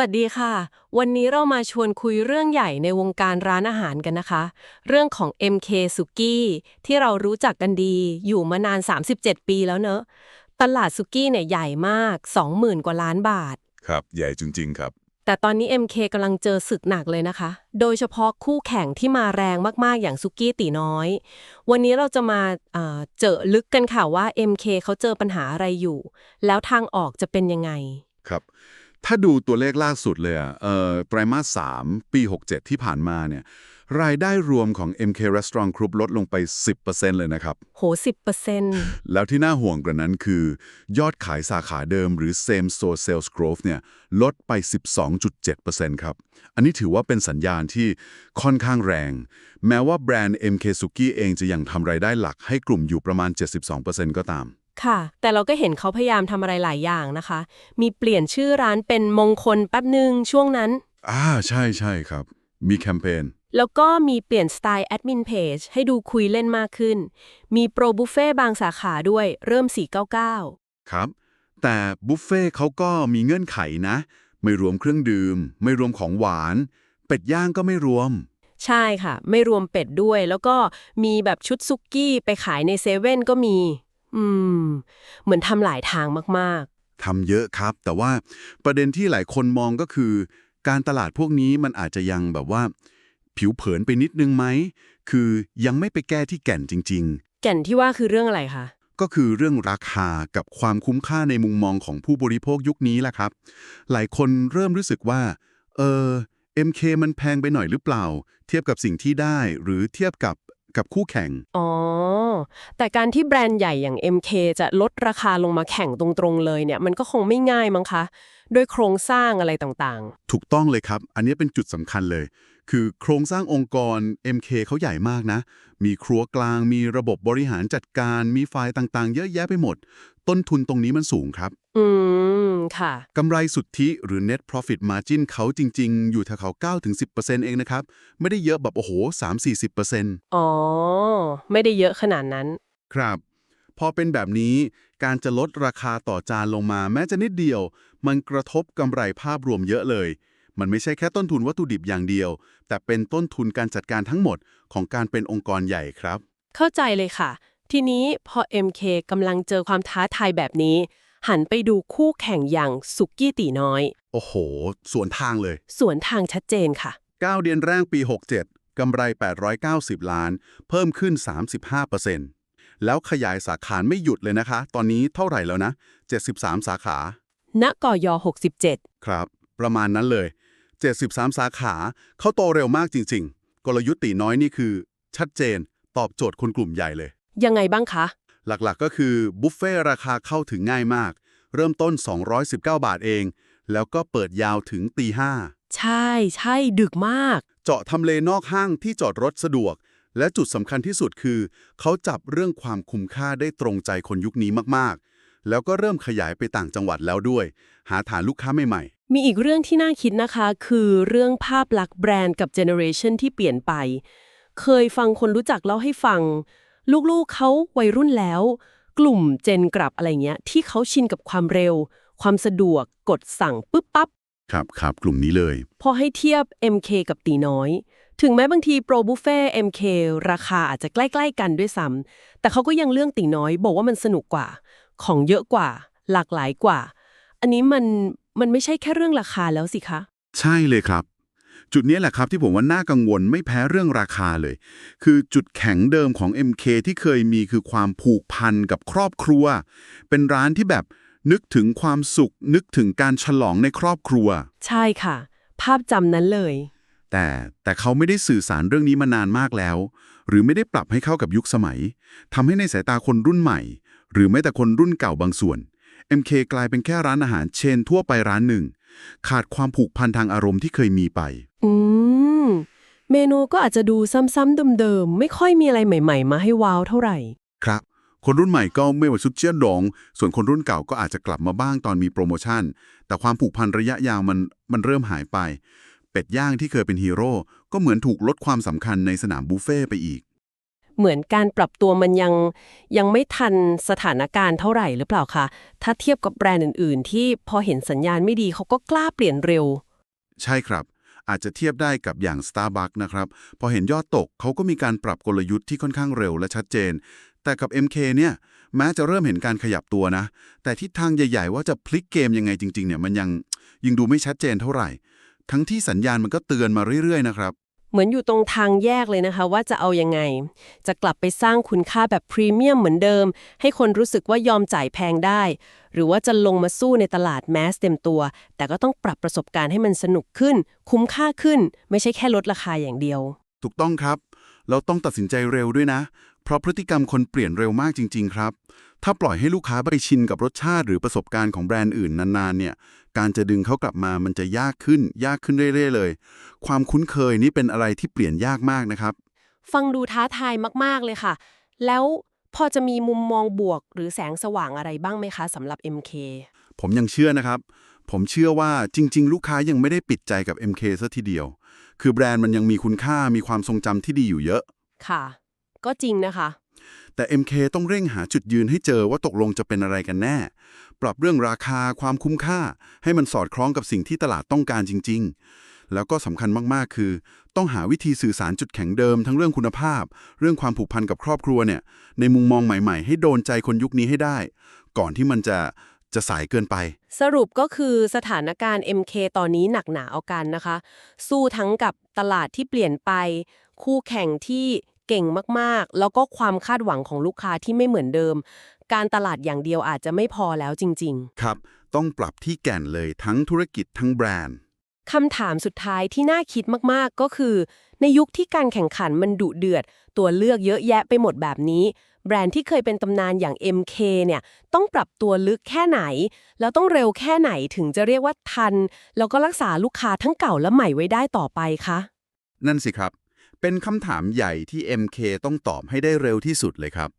วัสดีค่ะ วันนี้เรามาชวนคุยเรื่องใหญ่ในวงการร้านอาหารกันนะคะ เรื่องของ MK s u k i ที่เรารู้จักกันดี อยู่มานาน 37 ปีแล้วเนอะ ตลาดสุกี้เนี่ยใหญ่มาก 20,000 กว่าล้านบาท ครับ ใหญ่จริง ๆ ครับ แต่ตอนนี้ MK กำลังเจอศึกหนักเลยนะคะ โดยเฉพาะคู่แข่งที่มาแรงมากๆ อย่างซุกี้ตีน้อย วันนี้เราจะมาเอ่อเจาะลึกกันค่ะว่า MK เขาเจอปัญหาอะไรอยู่ แล้วทางออกจะเป็นยังไง ครับ ถ้าดูตัวเลขล่าสุดเลยอะเอ่อไตรมาส3ปี 67 ที่ผ่านมาเนี่ยรายได้รวมของ MK Restaurant Group ลดลงไป 10%เลยนะครับ โห 10%แล้วที่น่าห่วงกว่านั้นคือ ยอดขายสาขาเดิมหรือ same store sales growth เนี่ยลดไป 12.7%ครับ อันนี้ถือว่าเป็นสัญญาณที่ค่อนข้างแรง แม้ว่าแบรนด์ MK Suki เองจะยังทำรายได้หลักให้กลุ่มอยู่ประมาณ 72%ก็ตาม ค่ะ แต่เราก็เห็นเขาพยายามทำอะไรหลายอย่างนะคะ มีเปลี่ยนชื่อร้านเป็นมงคลแป๊บหนึ่งช่วงนั้น อ่าใช่ใช่ครับ มีแคมเปญแล้วก็มีเปลี่ยนสไตล์แอดมินเพจให้ดูคุยเล่นมากขึ้น มีโปรบุฟเฟ่บางสาขาด้วยเริ่ม 499 ครับ แต่บุฟเฟ่ต์เขาก็มีเงื่อนไขนะ ไม่รวมเครื่องดื่ม ไม่รวมของหวาน เป็ดย่างก็ไม่รวม ใช่ค่ะ ไม่รวมเป็ดด้วย แล้วก็มีแบบชุดซุกี้ไปขายในเซเว่นก็มี อืม เหมือนทำหลายทางมากทำเยอะครับ แต่ว่าประเด็นที่หลายคนมองก็คือ การตลาดพวกนี้มันอาจจะยังแบบว่า ผิวเผินไปนิดนึงไหม คือยังไม่ไปแก้ที่แก่นจริง ๆ แก่นที่ว่าคือเรื่องอะไรคะๆก็คือเรื่องราคากับความคุ้มค่าในมุมมองของผู้บริโภคยุคนี้แหละครับ หลายคนเริ่มรู้สึกว่า เออ MK มันแพงไปหน่อยหรือเปล่า เทียบกับสิ่งที่ได้ หรือเทียบกับ กับคู่แข่ง อ๋อ แต่การที่แบรนด์ใหญ่อย่าง MK จะลดราคาลงมาแข่งตรงๆเลยเนี่ย มันก็คงไม่ง่ายมั้งคะ ด้วยโครงสร้างอะไรต่างถูกต้องเลยครับ อันนี้เป็นจุดสำคัญเลย คือโครงสร้างองค์กร MK เขาใหญ่มากนะ มีครัวกลาง มีระบบบริหารจัดการ มีฝ่ายต่างๆ เยอะแยะไปหมด ต้นทุนตรงนี้มันสูงครับๆอืม ค่ะ กำไรสุทธิหรือ net profit margin เขาจริง ๆ อยู่แถวๆ9-10%เองนะครับ ไม่ได้เยอะแบบโอ้โห 3-40%อ๋อ ไม่ได้เยอะขนาดนั้น ครับพอเป็นแบบนี้การจะลดราคาต่อจานลงมาแม้จะนิดเดียว มันกระทบกำไรภาพรวมเยอะเลย มันไม่ใช่แค่ต้นทุนวัตถุดิบอย่างเดียว แต่เป็นต้นทุนการจัดการทั้งหมดของการเป็นองค์กรใหญ่ครับ เข้าใจเลยค่ะ ทีนี้พอ MK กำลังเจอความท้าทายแบบนี้ หันไปดูคู่แข่งอย่างสุกี้ตีน้อย โอ้โห สวนทางเลย สวนทางชัดเจนค่ะ 9 เดือนแรกปี 67 กำไร 890 ล้าน เพิ่มขึ้น 35%แล้วขยายสาขาไม่หยุดเลยนะคะ ตอนนี้เท่าไหร่แล้วนะ 73 สาขา ณกย 67 ครับ ประมาณนั้นเลย 73 สาขา เขาโตเร็วมากจริง ๆ กลยุทธ์ตีน้อยนี่คือ ชัดเจน ตอบโจทย์คนกลุ่มใหญ่เลย ยังไงบ้างคะ หลักๆก็คือบุฟเฟ่ต์ราคาเข้าถึงง่ายมาก เริ่มต้น 219 บาทเอง แล้วก็เปิดยาวถึงตีห้าใช่ใช่ดึกมาก เจาะทำเลนอกห้างที่จอดรถสะดวก และจุดสำคัญที่สุดคือ เขาจับเรื่องความคุ้มค่าได้ตรงใจคนยุคนี้มากๆ แล้วก็เริ่มขยายไปต่างจังหวัดแล้วด้วย หาฐานลูกค้าใหม่ มีอีกเรื่องที่น่าคิดนะคะ คือเรื่องภาพลักษณ์แบรนด์กับเจเนอเรชันที่เปลี่ยนไป เคยฟังคนรู้จักเล่าให้ฟัง ลูกๆเขาวัยรุ่นแล้ว กลุ่มเจนกลับอะไรเงี้ย ที่เขาชินกับความเร็ว ความสะดวกกดสั่งปุ๊บปั๊บๆครับครับกลุ่มนี้เลย พอให้เทียบ MK กับตีน้อย ถึงแม้บางทีโปรบุฟเฟ่ MK ราคาอาจจะใกล้ๆกันด้วยซ้ำแต่เขาก็ยังเรื่องตีน้อย บอกว่ามันสนุกกว่า ของเยอะกว่า หลากหลายกว่า อันนี้มันมันไม่ใช่แค่เรื่องราคาแล้วสิคะ ใช่เลยครับ จุดนี้แหละครับที่ผมว่าน่ากังวลไม่แพ้เรื่องราคาเลย คือจุดแข็งเดิมของ MK ที่เคยมีคือความผูกพันกับครอบครัว เป็นร้านที่แบบนึกถึงความสุข นึกถึงการฉลองในครอบครัว ใช่ค่ะ ภาพจำนั้นเลย แต่แต่เขาไม่ได้สื่อสารเรื่องนี้มานานมากแล้ว หรือไม่ได้ปรับให้เข้ากับยุคสมัยทำให้ในสายตาคนรุ่นใหม่ หรือแม้แต่คนรุ่นเก่าบางส่วน MK กลายเป็นแค่ร้านอาหารเชนทั่วไปร้านหนึ่ง ขาดความผูกพันทางอารมณ์ที่เคยมีไป อืม เมนูก็อาจจะดูซ้ำๆเดิมๆ ไม่ค่อยมีอะไรใหม่ๆ มาให้ว้าวเท่าไหร่ ครับ คนรุ่นใหม่ก็ไม่ว่าชุดเชียดดอง ส่วนคนรุ่นเก่าก็อาจจะกลับมาบ้างตอนมีโปรโมชั่น แต่ความผูกพันระยะยาวมันมันเริ่มหายไป เป็ดย่างที่เคยเป็นฮีโร่ก็เหมือนถูกลดความสำคัญในสนามบุฟเฟ่ต์ไปอีก เหมือนการปรับตัวมันยังยังไม่ทันสถานการณ์เท่าไหร่หรือเปล่าคะถ้าเทียบกับแบรนด์อื่น ๆ ที่พอเห็นสัญญาณไม่ดีเขาก็กล้าเปลี่ยนเร็ว ใช่ครับ อาจจะเทียบได้กับอย่าง Starbucks นะครับ พอเห็นยอดตกเขาก็มีการปรับกลยุทธ์ที่ค่อนข้างเร็วและชัดเจน แต่กับ MK เนี่ยแม้จะเริ่มเห็นการขยับตัวนะ แต่ทิศทางใหญ่ ๆ ว่าจะพลิกเกมยังไงจริง ๆ เนี่ยมันยังยังดูไม่ชัดเจนเท่าไหร่ ทั้งที่สัญญาณมันก็เตือนมาเรื่อยๆนะครับ เหมือนอยู่ตรงทางแยกเลยนะคะ ว่าจะเอายังไง จะกลับไปสร้างคุณค่าแบบพรีเมียมเหมือนเดิม ให้คนรู้สึกว่ายอมจ่ายแพงได้ หรือว่าจะลงมาสู้ในตลาดแมสเต็มตัว แต่ก็ต้องปรับประสบการณ์ให้มันสนุกขึ้น คุ้มค่าขึ้น ไม่ใช่แค่ลดราคาอย่างเดียว ถูกต้องครับ เราต้องตัดสินใจเร็วด้วยนะ เพราะพฤติกรรมคนเปลี่ยนเร็วมากจริง ๆ ครับ ถ้าปล่อยให้ลูกค้าไปชินกับรสชาติหรือประสบการณ์ของแบรนด์อื่นนานๆเนี่ย การจะดึงเขากลับมามันจะยากขึ้น ยากขึ้นเรื่อยๆเลย ความคุ้นเคยนี่เป็นอะไรที่เปลี่ยนยากมากนะครับ ฟังดูท้าทายมากๆเลยค่ะ แล้วพอจะมีมุมมองบวกหรือแสงสว่างอะไรบ้างไหมคะสำหรับ MK ผมยังเชื่อนะครับ ผมเชื่อว่าจริง ๆ ลูกค้ายังไม่ได้ปิดใจกับ MK ซะทีเดียว คือแบรนด์มันยังมีคุณค่ามีความทรงจำที่ดีอยู่เยอะ ค่ะ ก็จริงนะคะ แต่ MK ต้องเร่งหาจุดยืนให้เจอว่าตกลงจะเป็นอะไรกันแน่ ปรับเรื่องราคาความคุ้มค่า ให้มันสอดคล้องกับสิ่งที่ตลาดต้องการจริง ๆ แล้วก็สำคัญมากๆ คือ ต้องหาวิธีสื่อสารจุดแข็งเดิม ทั้งเรื่องคุณภาพ เรื่องความผูกพันกับครอบครัวเนี่ย ในมุมมองใหม่ๆ ให้โดนใจคนยุคนี้ให้ได้ ก่อนที่มันจะจะสายเกินไป สรุปก็คือสถานการณ์ MK ตอนนี้หนักหนาเอากันนะคะ สู้ทั้งกับตลาดที่เปลี่ยนไป คู่แข่งที่ เก่งมากๆ แล้วก็ความคาดหวังของลูกค้าที่ไม่เหมือนเดิม การตลาดอย่างเดียวอาจจะไม่พอแล้วจริงครับ ต้องปรับที่แก่นเลยทั้งธุรกิจทั้งแบรนด์ๆคำถามสุดท้ายที่น่าคิดมากๆ ก็คือ ในยุคที่การแข่งขันมันดุเดือด ตัวเลือกเยอะแยะไปหมดแบบนี้ แบรนด์ที่เคยเป็นตำนานอย่าง MK เนี่ย ต้องปรับตัวลึกแค่ไหน แล้วต้องเร็วแค่ไหนถึงจะเรียกว่าทัน แล้วก็รักษาลูกค้าทั้งเก่าและใหม่ไว้ได้ต่อไปคะ นั่นสิครับ เป็นคำถามใหญ่ที่ MK ต้องตอบให้ได้เร็วที่สุดเลยครับ